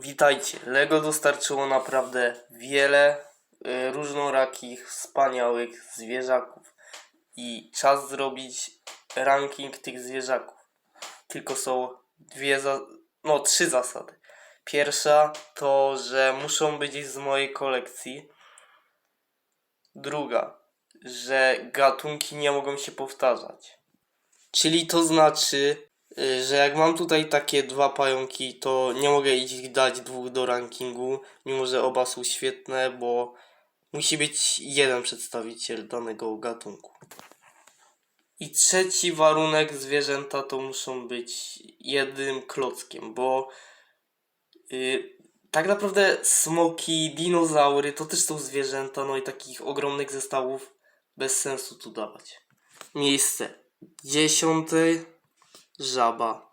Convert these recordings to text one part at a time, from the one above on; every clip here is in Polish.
Witajcie. Lego dostarczyło naprawdę wiele y, różnorakich, wspaniałych zwierzaków. I czas zrobić ranking tych zwierzaków. Tylko są dwie, no trzy zasady. Pierwsza to, że muszą być z mojej kolekcji. Druga, że gatunki nie mogą się powtarzać. Czyli to znaczy, że jak mam tutaj takie dwa pająki, to nie mogę ich dać dwóch do rankingu, mimo że oba są świetne, bo musi być jeden przedstawiciel danego gatunku. I trzeci warunek zwierzęta to muszą być jednym klockiem, bo y, tak naprawdę smoki, dinozaury to też są zwierzęta, no i takich ogromnych zestawów bez sensu tu dawać. Miejsce dziesiąty żaba.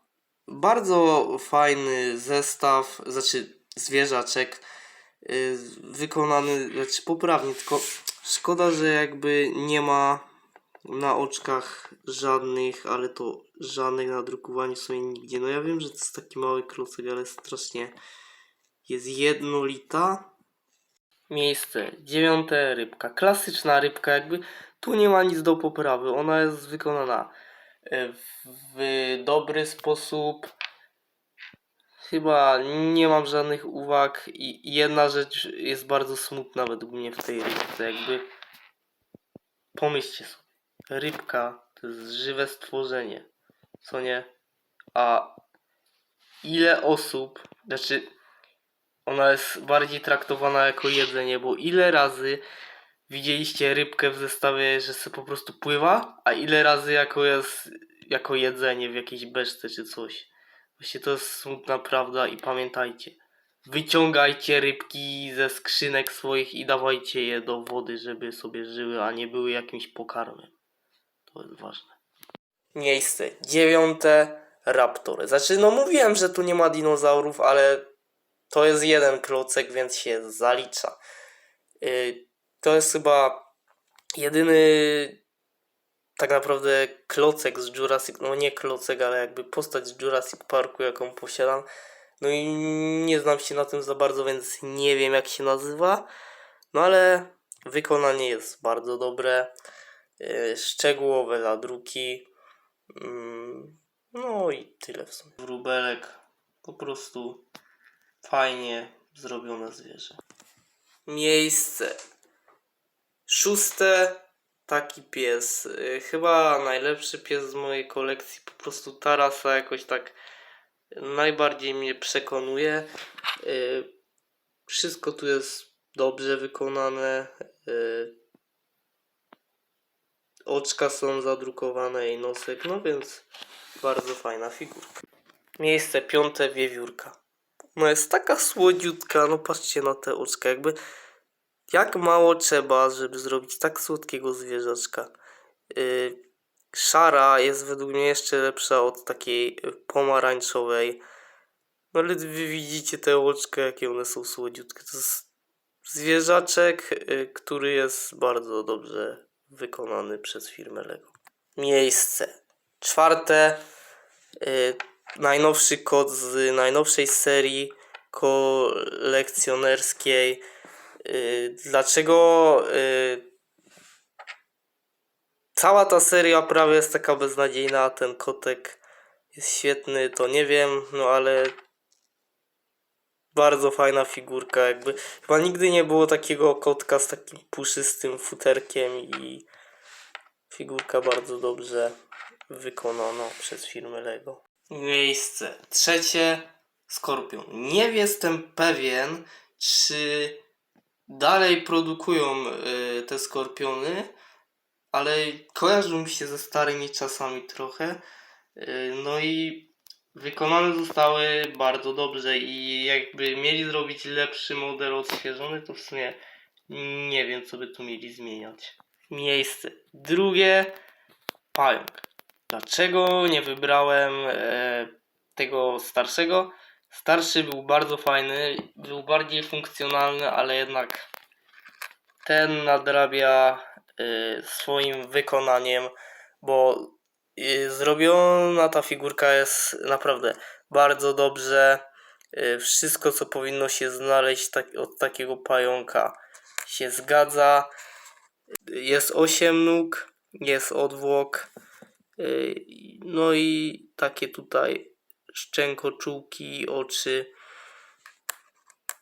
Bardzo fajny zestaw, znaczy zwierzaczek yy, wykonany, znaczy poprawnie, tylko szkoda, że jakby nie ma na oczkach żadnych, ale to żadnych nadrukowani w sumie nigdzie. No ja wiem, że to jest taki mały klocek, ale strasznie jest jednolita. Miejsce dziewiąte rybka. Klasyczna rybka, jakby tu nie ma nic do poprawy. Ona jest wykonana w dobry sposób. Chyba nie mam żadnych uwag. I jedna rzecz jest bardzo smutna według mnie w tej rybce. Jakby pomyślcie sobie. Rybka to jest żywe stworzenie. Co nie? A ile osób, znaczy ona jest bardziej traktowana jako jedzenie, bo ile razy widzieliście rybkę w zestawie, że sobie po prostu pływa, a ile razy jako jest jako jedzenie w jakiejś beczce czy coś. Właśnie to jest smutna prawda i pamiętajcie. Wyciągajcie rybki ze skrzynek swoich i dawajcie je do wody, żeby sobie żyły, a nie były jakimś pokarmem. To jest ważne. Miejsce dziewiąte. Raptory. Znaczy, no mówiłem, że tu nie ma dinozaurów, ale to jest jeden klocek, więc się zalicza. Yy, to jest chyba jedyny tak naprawdę klocek z Jurassic, no nie klocek, ale jakby postać z Jurassic Parku, jaką posiadam. No i nie znam się na tym za bardzo, więc nie wiem jak się nazywa. No ale wykonanie jest bardzo dobre. Yy, szczegółowe zadruki. Mm, No i tyle w sumie. Wróbelek po prostu fajnie zrobione zwierzę. Miejsce szóste taki pies. Y, Chyba najlepszy pies z mojej kolekcji. Po prostu ta rasa jakoś tak najbardziej mnie przekonuje. Y, Wszystko tu jest dobrze wykonane. Y, Oczka są zadrukowane i nosek, no więc bardzo fajna figurka. Miejsce piąte wiewiórka. No jest taka słodziutka, no patrzcie na te oczka, jakby jak mało trzeba, żeby zrobić tak słodkiego zwierzaczka. Yy, szara jest według mnie jeszcze lepsza od takiej pomarańczowej. No ale wy widzicie te oczka, jakie one są słodziutkie. To jest zwierzaczek, y, który jest bardzo dobrze wykonany przez firmę Lego. Miejsce czwarte. Y, najnowszy kod z najnowszej serii kolekcjonerskiej. Y, Dlaczego y, cała ta seria prawie jest taka beznadziejna, ten kotek jest świetny, to nie wiem, no ale bardzo fajna figurka, jakby chyba nigdy nie było takiego kotka z takim puszystym futerkiem i figurka bardzo dobrze wykonana przez firmę Lego. Miejsce trzecie Skorpion. Nie jestem pewien, czy dalej produkują y, te skorpiony, ale kojarzą mi się ze starymi czasami trochę. Y, no i wykonane zostały bardzo dobrze i jakby mieli zrobić lepszy model odświeżony, to w sumie nie wiem, co by tu mieli zmieniać. Miejsce drugie pająk. Dlaczego nie wybrałem e, tego starszego? Starszy był bardzo fajny, był bardziej funkcjonalny, ale jednak ten nadrabia y, swoim wykonaniem, bo y, zrobiona ta figurka jest naprawdę bardzo dobrze y, wszystko co powinno się znaleźć tak, od takiego pająka się zgadza. Jest osiem nóg, jest odwłok, y, no i takie tutaj szczękoczułki, oczy,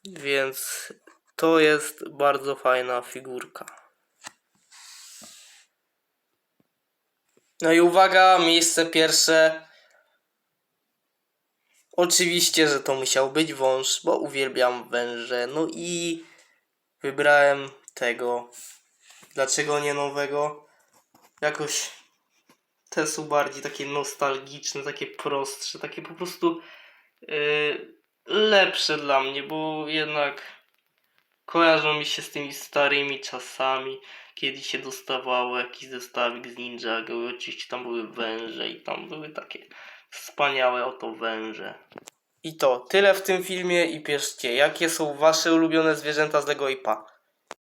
więc to jest bardzo fajna figurka. No i uwaga, miejsce pierwsze. Oczywiście, że to musiał być wąż, bo uwielbiam węże. No i wybrałem tego. Dlaczego nie nowego? Jakoś te są bardziej takie nostalgiczne, takie prostsze, takie po prostu yy, lepsze dla mnie, bo jednak kojarzą mi się z tymi starymi czasami, kiedy się dostawało jakiś zestawik z Ninjago i oczywiście tam były węże i tam były takie wspaniałe oto węże. I to tyle w tym filmie i piszcie, jakie są wasze ulubione zwierzęta z Lego i Pa.